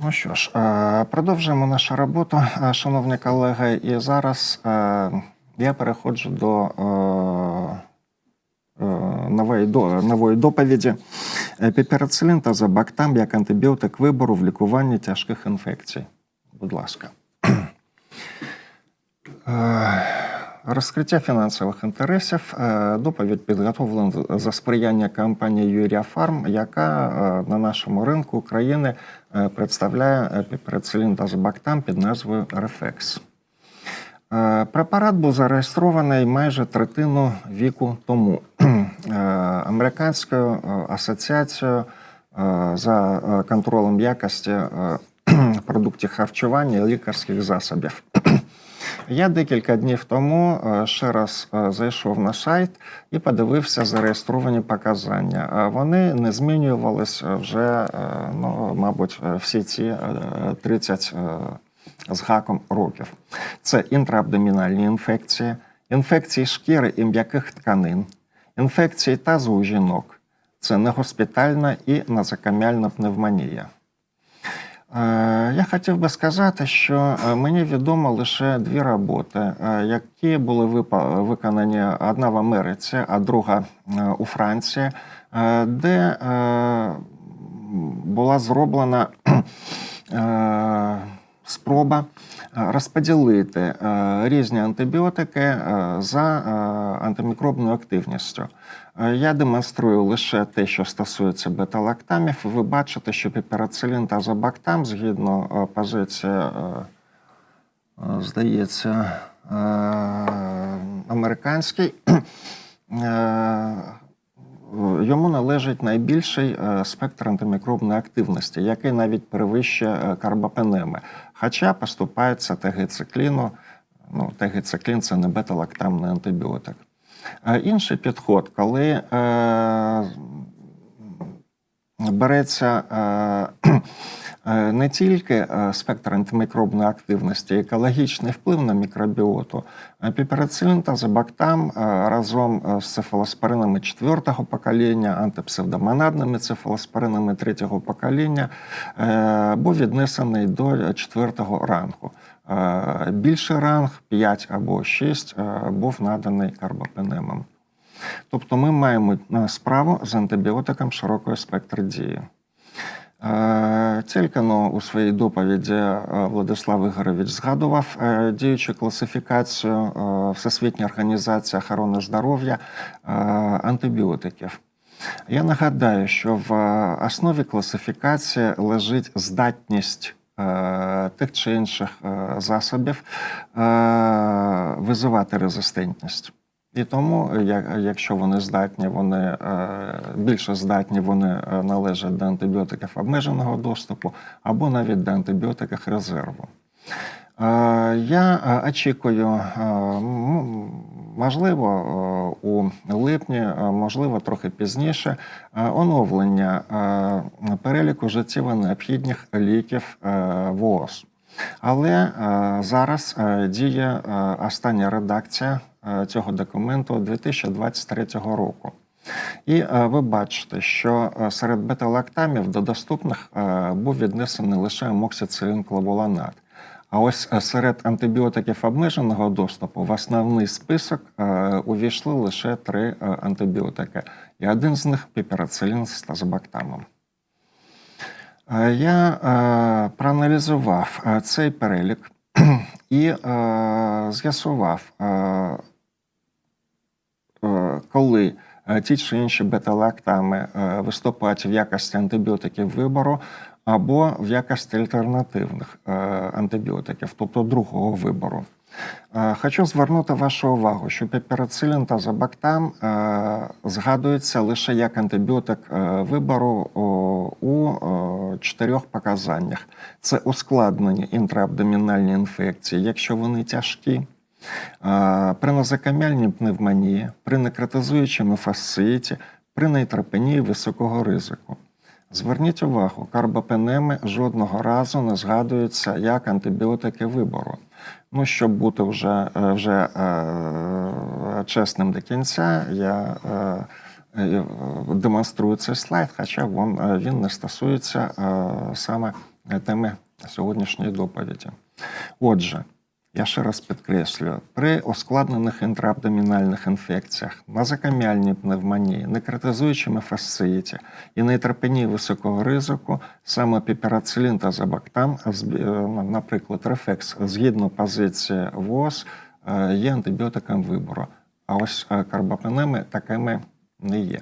Ну що ж, е, продовжуємо нашу роботу, е, шановні колеги. І зараз е, я переходжу до нової, нової доповіді. Піперацилін та забактам як антибіотик вибору в лікуванні тяжких інфекцій. Будь ласка. Розкриття фінансових інтересів. Е, Доповідь підготовлена за сприяння компанії Юрія Фарм, яка е, на нашому ринку України е, представляє піперацилін та забактам під назвою Рефекс. Препарат був зареєстрований майже третину віку тому американською асоціацією за контролем якості продуктів харчування і лікарських засобів. Я декілька днів тому е, ще раз е, зайшов на сайт і подивився зареєстровані показання. Е, Вони не змінювалися вже, ну, мабуть, всі ці е, 30 е, з гаком років. Це інтраабдомінальні інфекції, інфекції шкіри і м'яких тканин, інфекції тазу у жінок. Це негоспітальна і назокам'яльна пневмонія. Е, Я хотів би сказати, що е, мені відомо лише дві роботи, е, які були виконані одна в Америці, а друга у Франції, де була зроблена спроба е, розподілити е, різні антибіотики е, за антимікробною активністю. Я демонструю лише те, що стосується бета-лактамів. Ви бачите, що піперацилін та забактам, згідно позиції, здається, американський, йому належить найбільший спектр антимікробної активності, який навіть перевищує карбапенеми. Хоча поступається тегицикліну. Ну, тегициклін це не бета-лактамний антибіотик. Інший підход, коли е, береться е, не тільки е, спектр антимікробної активності, екологічний вплив на мікробіоту, піперацилін та забактам е, разом е, з цефалоспоринами четвертого покоління, антипсевдомонадними цефалоспоринами третього покоління, е, був віднесений до четвертого рангу. Е, Більший ранг 5 або 6 е, був наданий карбопенемом. Тобто ми маємо е, справу з антибіотиком широкого спектру дії. Е, Тільки но у своїй доповіді е, Владислав Ігорович згадував е, діючу класифікацію е, Всесвітньої організації охорони здоров'я е, антибіотиків. Я нагадаю, що в е, основі класифікації лежить здатність е, тих чи інших е, засобів е, визивати резистентність. І тому, якщо вони здатні, вони е, більше здатні, вони е, належать до антибіотиків обмеженого доступу або навіть до антибіотиків резерву. Е, Я е, очікую, е, можливо, е, у липні, е, можливо, трохи пізніше, е, оновлення е, переліку життєво необхідних ліків е, ВООЗ. Але е, зараз е, діє е, остання редакція цього документу 2023 року. І ви бачите, що серед бета-лактамів до доступних був віднесений лише амоксицилін клавуланат. А ось серед антибіотиків обмеженого доступу в основний список увійшли лише три антибіотики, і один з них піперацилін з тазобактамом. Е, Я е, проаналізував е, цей перелік і з'ясував, коли ті чи інші бета-лактами виступають в якості антибіотиків вибору або в якості альтернативних антибіотиків, тобто другого вибору. Е, Хочу звернути вашу увагу, що піперацилін та забактам е, згадуються лише як антибіотик е, вибору у чотирьох показаннях: це ускладнені інтраабдомінальні інфекції, якщо вони тяжкі, при нозокам'яльній пневмонії, при некротизуючому фасциті, при нейтропенії високого ризику. Зверніть увагу, карбопенеми жодного разу не згадуються як антибіотики вибору. Ну, щоб бути вже, е, вже е, чесним до кінця, я е, демонструю цей слайд, хоча він, не стосується саме теми сьогоднішньої доповіді. Отже, я ще раз підкреслюю, при ускладнених інтраабдомінальних інфекціях, назокаміальній пневмонії, некритизуючому фасциїті і нейтропенії високого ризику, саме піперацилін та забактам, е, наприклад, рефекс, згідно позиції ВОЗ, е, є антибіотиком вибору. А ось е, карбапенеми такими не є.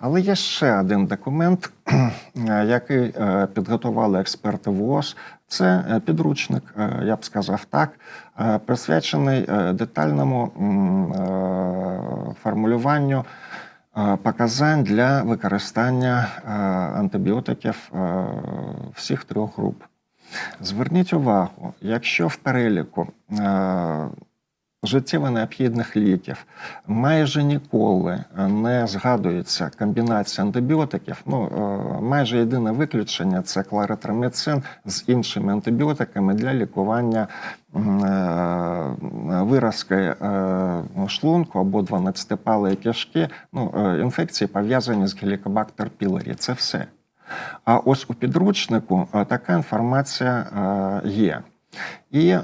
Але є ще один документ, який е, підготували експерти ВООЗ. Це е, підручник, е, я б сказав так, присвячений детальному формулюванню показань для використання антибіотиків всіх трьох груп. Зверніть увагу, якщо в переліку життєво необхідних ліків майже ніколи не згадується комбінація антибіотиків. Ну, е, майже єдине виключення це кларитроміцин з іншими антибіотиками для лікування е, виразки е, шлунку або 12-палої кишки, ну, е, інфекції пов'язані з гелікобактер пілорі. Це все. А ось у підручнику е, така інформація е, є. І е,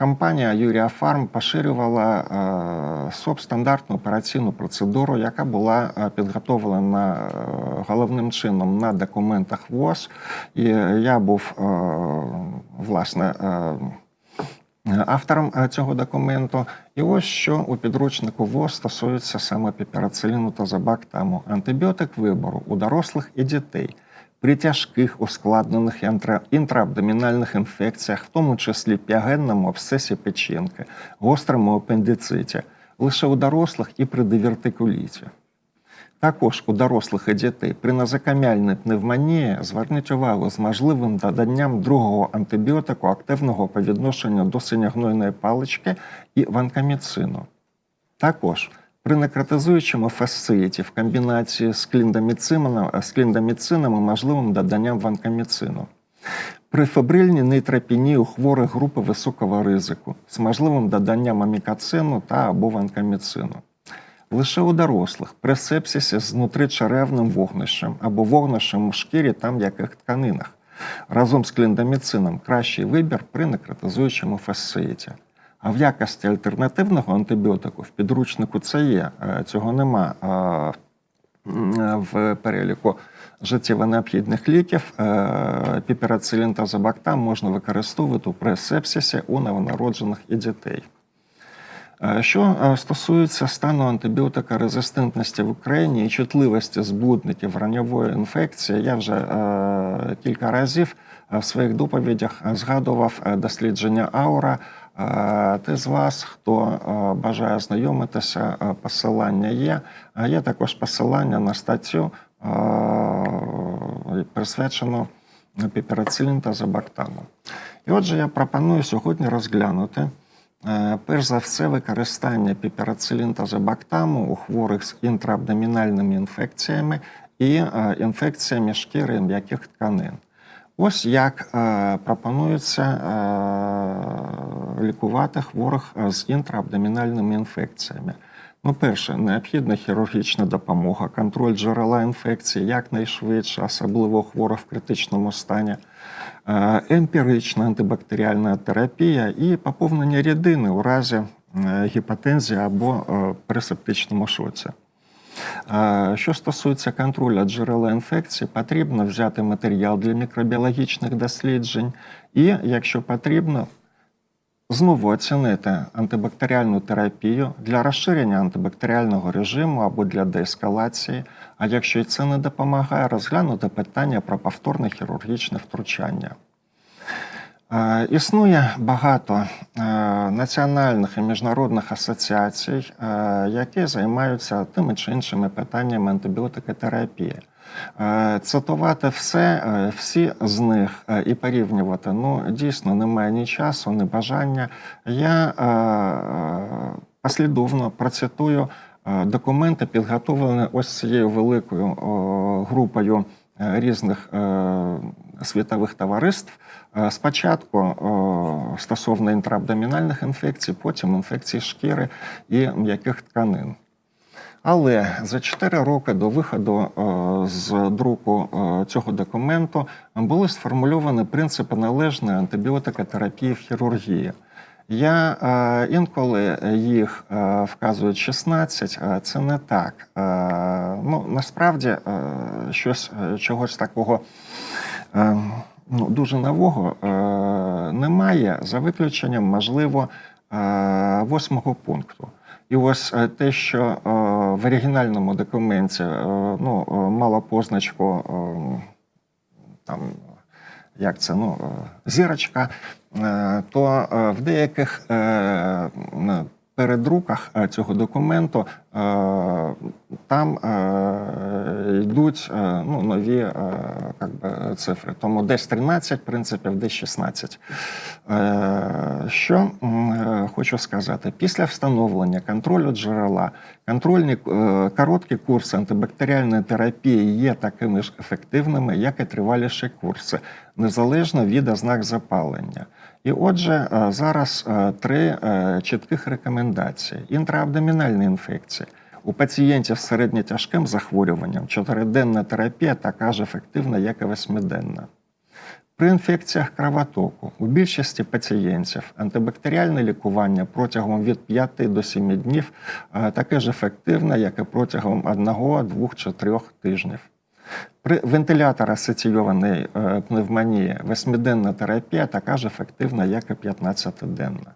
компанія Юрія Фарм поширювала е, СОП-стандартну операційну процедуру, яка була е, підготовлена е, головним чином на документах ВОЗ. І я був власне. автором цього документу. І ось що у підручнику ВОЗ стосується саме піперациліну та забактаму. Антибіотик вибору у дорослих і дітей при тяжких ускладнених інтраабдомінальних інфекціях, в тому числі піагенному абсцесі печінки, гострому апендициті, лише у дорослих і при дивертикуліті. Також у дорослих і дітей при назокаміальній пневмонії зверніть увагу з можливим доданням другого антибіотику активного по відношенню до синягнойної палички і ванкаміцину. Також при некротизуючому фасциїті в комбінації з кліндаміцином, з кліндаміцином і можливим доданням ванкаміцину. При фебрильній нейтропенії у хворих групи високого ризику з можливим доданням амікацину та або ванкаміцину. Лише у дорослих при сепсисі з внутричеревним вогнищем або вогнищем у шкірі та м'яких тканинах. Разом з кліндаміцином кращий вибір при некротизуючому фасциїті. А в якості альтернативного антибіотику в підручнику це є. Е, Цього нема е, в переліку життєво необхідних ліків. Е, Піперацилін та забактам можна використовувати при сепсисі у новонароджених і дітей. Е, Що е, стосується стану антибіотикорезистентності в Україні і чутливості збудників ранньової інфекції, я вже е, кілька разів е, в своїх доповідях е, згадував е, дослідження Аура. Ти з вас, хто бажає знайомитися, посилання є. Є також посилання на статтю, присвячену піперацилін та забактаму. І отже, я пропоную сьогодні розглянути. Е, Перш за все, використання піперацилін та забактаму у хворих з інтраабдомінальними інфекціями і е, інфекціями шкіри м'яких тканин. Ось як е, пропонується е, лікувати хворих е, з інтраабдомінальними інфекціями. Ну, перше, необхідна хірургічна допомога, контроль джерела інфекції якнайшвидше, особливо хворих в критичному стані, е, емпірична антибактеріальна терапія і поповнення рідини у разі е, гіпотензії або е, при шоці. Що стосується контролю джерела інфекції, потрібно взяти матеріал для мікробіологічних досліджень і, якщо потрібно, знову оцінити антибактеріальну терапію для розширення антибактеріального режиму або для деескалації. А якщо і це не допомагає, розглянути питання про повторне хірургічне втручання. Існує багато е, національних і міжнародних асоціацій, е, які займаються тими чи іншими питаннями антибіотикотерапії. Е, Цитувати все, всі з них і порівнювати ну дійсно немає ні часу, ні бажання. Я послідовно процитую документи, підготовлені ось цією великою групою різних світових товариств. Е, Спочатку стосовно інтраабдомінальних інфекцій, потім інфекцій шкіри і м'яких тканин. Але за 4 роки до виходу е, з друку е, цього документу були сформульовані принципи належної антибіотикотерапії в хірургії. Я е, інколи їх е, вказую 16, е, це не так. Ну, насправді, щось чогось такого ну, дуже нового е, немає, за виключенням, можливо, е, восьмого пункту. І ось е, те, що е, в оригінальному документі е, ну, е, мало позначку е, там, як це, ну, е, зірочка, е, то е, в деяких е, передруках е, цього документу е, там е, йдуть ну, нові как би, цифри. Тому десь 13 принципів, десь 16. Е, Що хочу сказати, після встановлення контролю джерела, контрольні короткі курси антибактеріальної терапії є такими ж ефективними, як і триваліші курси, незалежно від ознак запалення. І отже, е, зараз е, три е, чітких рекомендації: інтраабдомінальні інфекції. У пацієнтів з середньотяжким захворюванням чотириденна терапія така ж ефективна, як і восьмиденна. При інфекціях кровотоку у більшості пацієнтів антибактеріальне лікування протягом від 5 до 7 днів таке ж ефективне, як і протягом 1, 2 чи 3 тижнів. Вентилятор асоційованої е, пневмонії восьмиденна терапія така ж ефективна, як і 15-денна.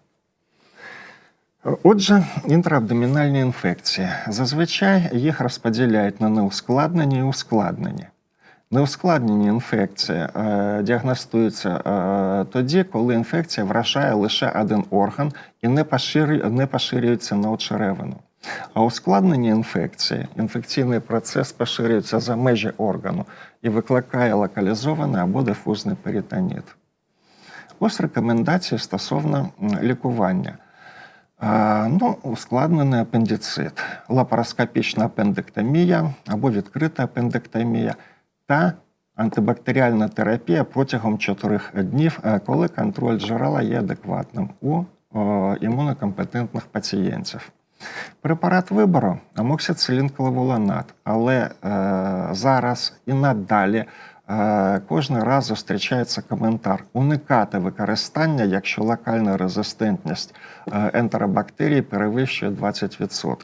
Отже, інтраабдомінальні інфекції. Зазвичай їх розподіляють на неускладнені і ускладнені. Неускладнені інфекції е, діагностуються е, тоді, коли інфекція вражає лише один орган і не поширюється на очеревину. А ускладнені інфекції, інфекційний процес поширюється за межі органу і викликає локалізований або дифузний перитоніт. Ось рекомендації стосовно лікування. Ну, ускладнений апендицит, лапароскопічна апендектомія або відкрита апендектомія та антибактеріальна терапія протягом 4 днів, е, коли контроль джерела є адекватним у імунокомпетентних пацієнтів. Препарат вибору амоксицилін клавуланат, але е, зараз і надалі е, кожен раз зустрічається коментар уникати використання, якщо локальна резистентність е, ентеробактерій перевищує 20%.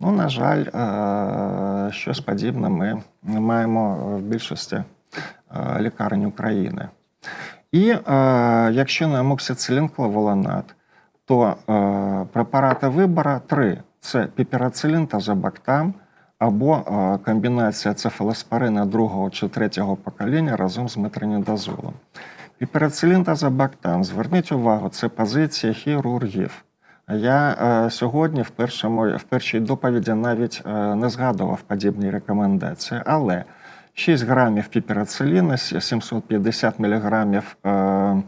Ну, на жаль, е, щось подібне ми маємо в більшості лікарень України. І якщо не амоксицилін клавуланат, то е, препарати вибору три: це піпірацилін та забактам або е, комбінація цефалоспорина другого чи третього покоління разом з метронідазолом. Піпірацилін та забактам, зверніть увагу, це позиція хірургів. Я е, сьогодні в, першому, в першій доповіді навіть е, не згадував подібні рекомендації, але 6 грамів піпірациліна, 750 міліграмів е,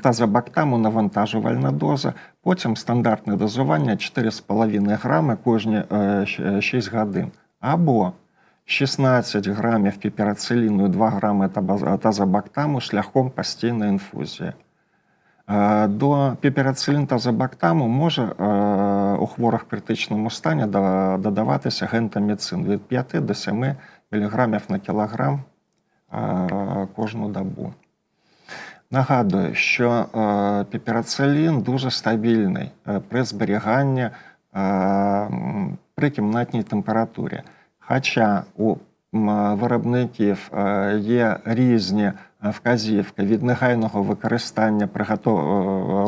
тазобактаму навантажувальна доза, потім стандартне дозування 4,5 грами кожні е, 6 годин. Або 16 грамів піпірациліну і 2 грами тазобактаму шляхом постійної інфузії. Е, До піпірацилін та забактаму може е, у хворих в критичному стані додаватися гентаміцин від 5 до 7 мг на кілограм е, кожну добу. Нагадую, що е, піпірацилін дуже стабільний е, при зберіганні е, при кімнатній температурі. Хоча у виробників є різні вказівки від негайного використання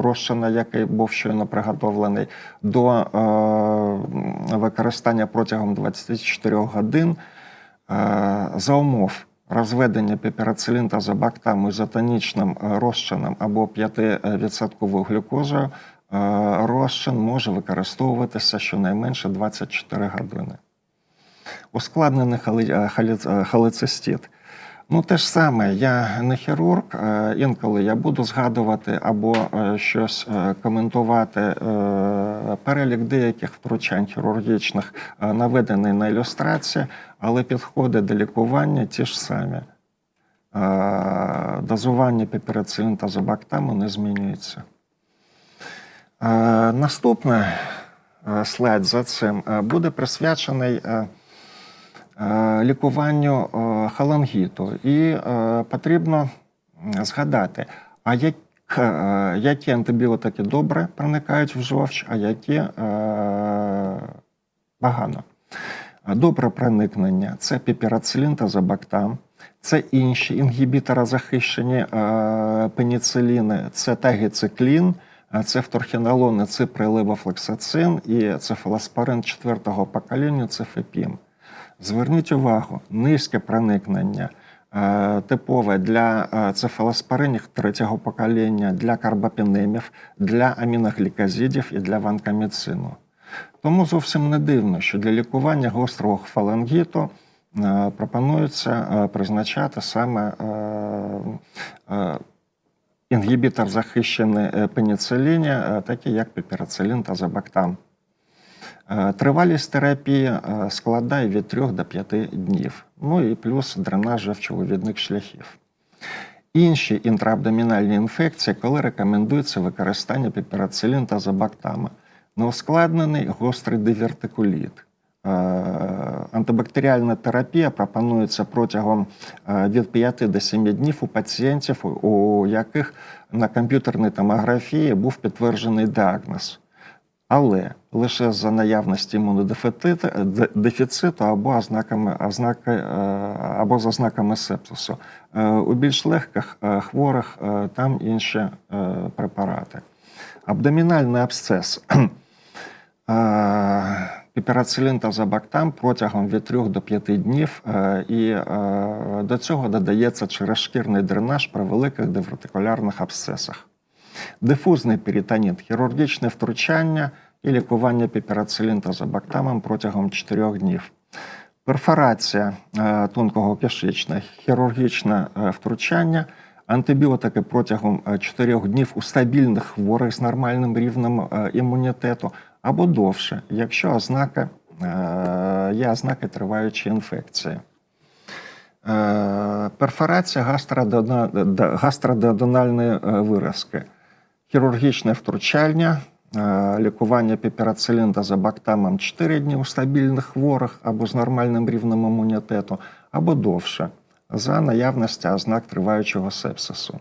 розчина, який був щойно приготовлений, до використання протягом 24 годин за умов розведення піпірацилін за забактаму ізотонічним е, розчином або 5% глюкозою, е, розчин може використовуватися щонайменше 24 години. Ускладнений е, холецистит. Ну, те ж саме, я не хірург, е, інколи я буду згадувати або е, щось е, коментувати. Перелік деяких втручань хірургічних наведений на ілюстрації, але підходи до лікування ті ж самі. Дозування піпірацилін та забактаму не змінюється. Наступне е, слайд за цим буде присвячений лікуванню е, халангіту. І е, потрібно згадати, а як, е, які антибіотики добре проникають в жовч, а які е, погано. Добре проникнення це піпірацилін та забактам, це інші інгібітори захищені е, пеніциліни, це тагіциклін, е, це вторхінолони, це левофлексацин і цефалоспорин четвертого покоління, це фепім. Зверніть увагу, низьке проникнення. е, Типове для е, цефалоспоринів третього покоління, для карбапінемів, для аміноглікозидів і для ванкаміцину. Тому зовсім не дивно, що для лікування гострого фалангіту е, пропонується призначати саме інгібітор захищений пеніциліні, такі як піпірацилін та забактам. Е, Тривалість терапії е, складає від 3 до 5 днів, ну і плюс дренаж жовчовивідних шляхів. Інші інтраабдомінальні інфекції, коли рекомендується використання піпірацилін та забактами, неускладнений гострий дивертикуліт. Е, Антибактеріальна терапія пропонується протягом від 5 до 7 днів у пацієнтів, у яких на комп'ютерній томографії був підтверджений діагноз. Але лише за наявності імунодефіциту де- дефіциту або ознаками, ознаки, е, або за знаками сепсису. Е, У більш легких е, хворих е, там інші е, препарати. Абдомінальний абсцес. Е, Піперацилін та забактам протягом від 3 до 5 днів, е, і е, до цього додається черешкірний дренаж при великих дивертикулярних абсцесах. Дифузний перитоніт, хірургічне втручання і лікування піперацилін та забактамом протягом 4 днів. Перфорація е, тонкого кишечника, хірургічне е, втручання, антибіотики протягом 4 днів у стабільних хворих з нормальним рівнем е, імунітету або довше, якщо ознаки, е, є ознаки триваючої інфекції. Е, Перфорація е, виразки, хірургічне втручання, е, лікування піперацилін та забактамом 4 дні у стабільних хворих або з нормальним рівнем імунітету, або довше, за наявності ознак триваючого сепсису.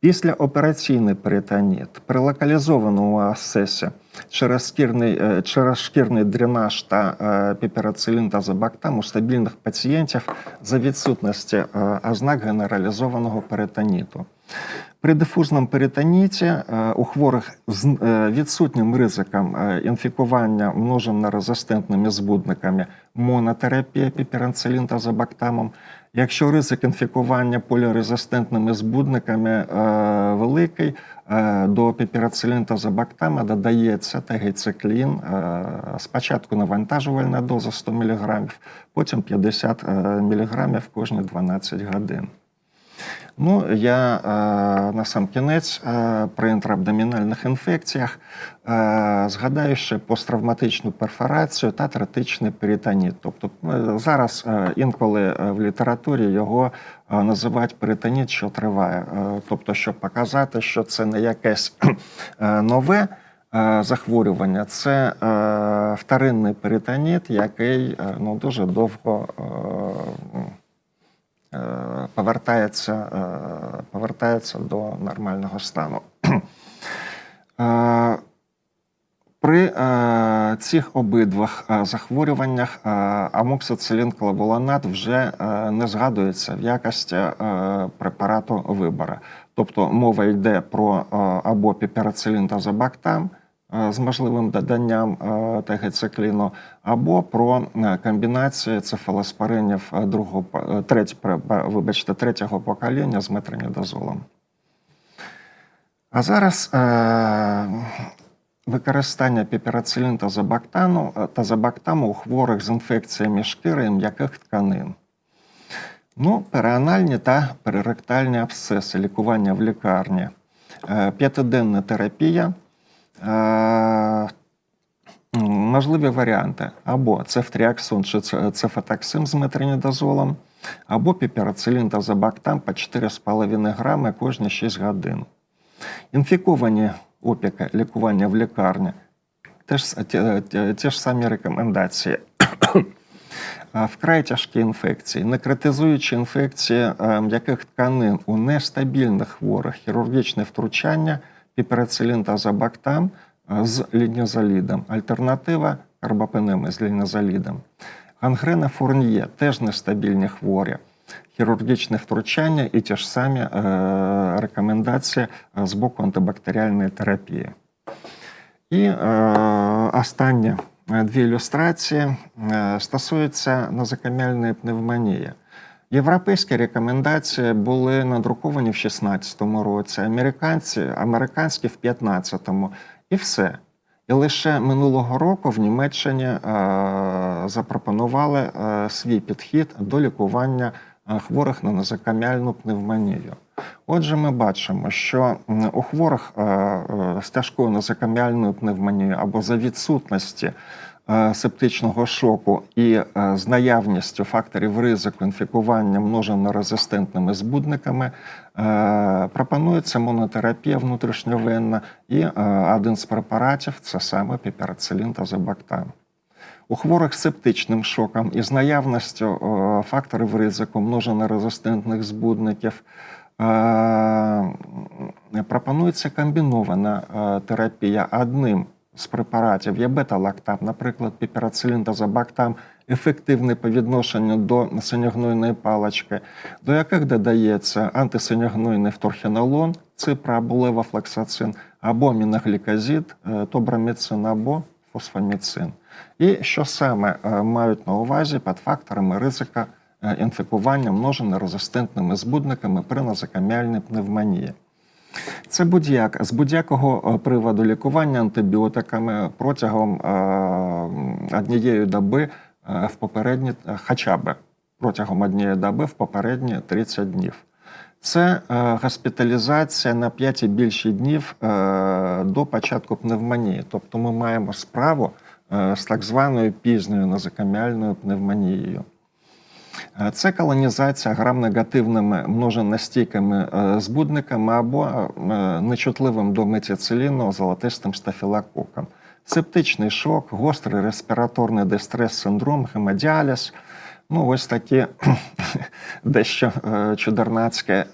Післяопераційний перитоніт при локалізованому асесі через шкірний, е, через шкірний дренаж та е, піперацилін та забактам у стабільних пацієнтів за відсутності е, ознак генералізованого перитоніту. При дифузному перитоніті е, у хворих з е, відсутнім ризиком е, інфікування множинно-резистентними збудниками монотерапія піперацилін та забактамом. Якщо ризик інфікування полірезистентними збудниками великий, до піпірацилін та забактама додається тегіциклін. Спочатку навантажувальна доза 100 мг, потім 50 е, мг кожні 12 годин. Ну, я на сам кінець при інтраабдомінальних інфекціях згадаю ще посттравматичну перфорацію та третичний перитоніт. Тобто е, зараз е, інколи е, в літературі його називають перитоніт, що триває. Тобто, щоб показати, що це не якесь нове. Захворювання це е, вторинний перитоніт, який ну, дуже довго е, повертається, е, повертається до нормального стану. Е, При е, цих обидвах е, захворюваннях е, амоксицилін клавуланат вже е, не згадується в якості е, препарату вибору. Тобто мова йде про е, або піперацилін та забактам, е, з можливим доданням е, тегецикліну, або про е, комбінацію цефалоспоринів е, другого, е, треть- вибачте, третього покоління з метронідозолом. А зараз е, використання піперацилін та е, забактаму у хворих з інфекціями шкіри м'яких тканин. Ну, переанальні та переректальні абсцеси, лікування в лікарні, Е, п'ятиденна терапія. Е, Можливі варіанти або цефтріаксон чи це- цефатаксим з метронідозолом, або піперацилін та забактам по 4,5 грами кожні 6 годин. Інфіковані опіки лікування в лікарні теж, ті, ж самі рекомендації. Вкрай тяжкі інфекції, не критизуючи інфекції м'яких тканин у нестабільних хворих, хірургічне втручання, піперацилін та забактам е, з лінізолідом. Альтернатива карбапенеми з лінізолідом. Гангрена фурніє теж нестабільні хворі. Хірургічне втручання і ті ж самі е, рекомендації е, з боку антибактеріальної терапії. І е, останні е, дві ілюстрації стосуються нозокам'яльної пневмонії. Європейські рекомендації були надруковані в 2016 році, американці, американські в 2015, і все. І лише минулого року в Німеччині е, запропонували е, свій підхід до лікування е, хворих на нозокам'яльну пневмонію. Отже, ми бачимо, що у хворих е, е, з тяжкою нозокам'яльною пневмонією або за відсутності септичного шоку і е, з наявністю факторів ризику інфікування множинно-резистентними збудниками е, пропонується монотерапія внутрішньовенна, і е, один з препаратів це саме піперацилін та забактан. У хворих з септичним шоком і з наявністю е, факторів ризику множинно-резистентних збудників е, пропонується комбінована е, терапія одним з препаратів є бета-лактам, наприклад, піперацилін та забактам, ефективний по відношенню до синьогнойної палички, до яких додається антисиньогнойний вторхінолон, ципра або левофлоксацин, або міноглікозид, е, тобраміцин або фосфаміцин. І що саме е, мають на увазі під факторами ризика е, інфікування множинно-резистентними збудниками при нозокам'яльній пневмонії. Це будь-як з будь-якого е, приводу лікування антибіотиками протягом е, однієї доби е, в попередні, хоча б протягом однієї доби в попередні 30 днів. Це госпіталізація на 5 і більше днів до початку пневмонії. Тобто ми маємо справу з так званою пізньою нозокам'яльною пневмонією. Е, Це колонізація грам-негативними множинностійкими е, збудниками або е, нечутливим до метіциліну золотистим стафілококом. Септичний шок, гострий респіраторний дистрес-синдром, гемодіаліз. Ну, ось такі дещо е, чудернацькі е,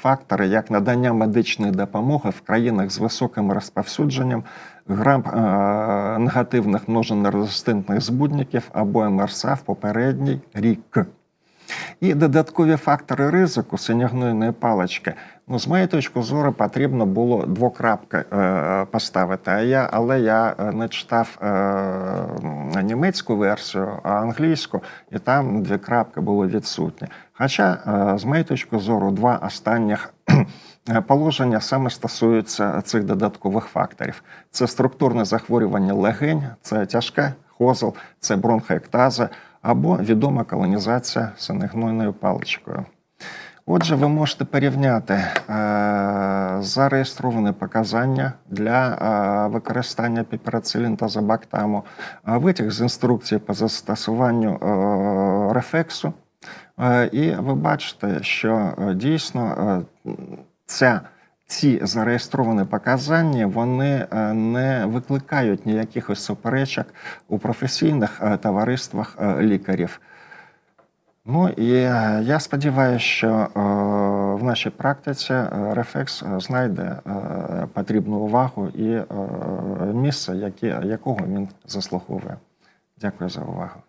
фактори, як надання медичної допомоги в країнах з високим розповсюдженням грам е, негативних множинно-резистентних збудників або МРСА в попередній рік. І додаткові фактори ризику синягнойної палички. Ну, з моєї точки зору, потрібно було двокрапки е, поставити. А я, але я е, не читав е, німецьку версію, а англійську, і там дві крапки були відсутні. Хоча, е, з моєї точки зору, два останніх е, положення саме стосуються цих додаткових факторів: це структурне захворювання легень, це тяжке хозел, це бронхоектаза або відома колонізація синегнойною паличкою. Отже, ви можете порівняти е, зареєстровані показання для е, використання піперацилін та забактаму, витяг з інструкції по застосуванню е, рефексу. Е, і ви бачите, що е, дійсно е, ця ці зареєстровані показання вони е, не викликають ніяких суперечок у професійних е, товариствах е, лікарів. Ну і я сподіваюся, що в нашій практиці рефлекс знайде потрібну увагу і місце, якого він заслуговує. Дякую за увагу.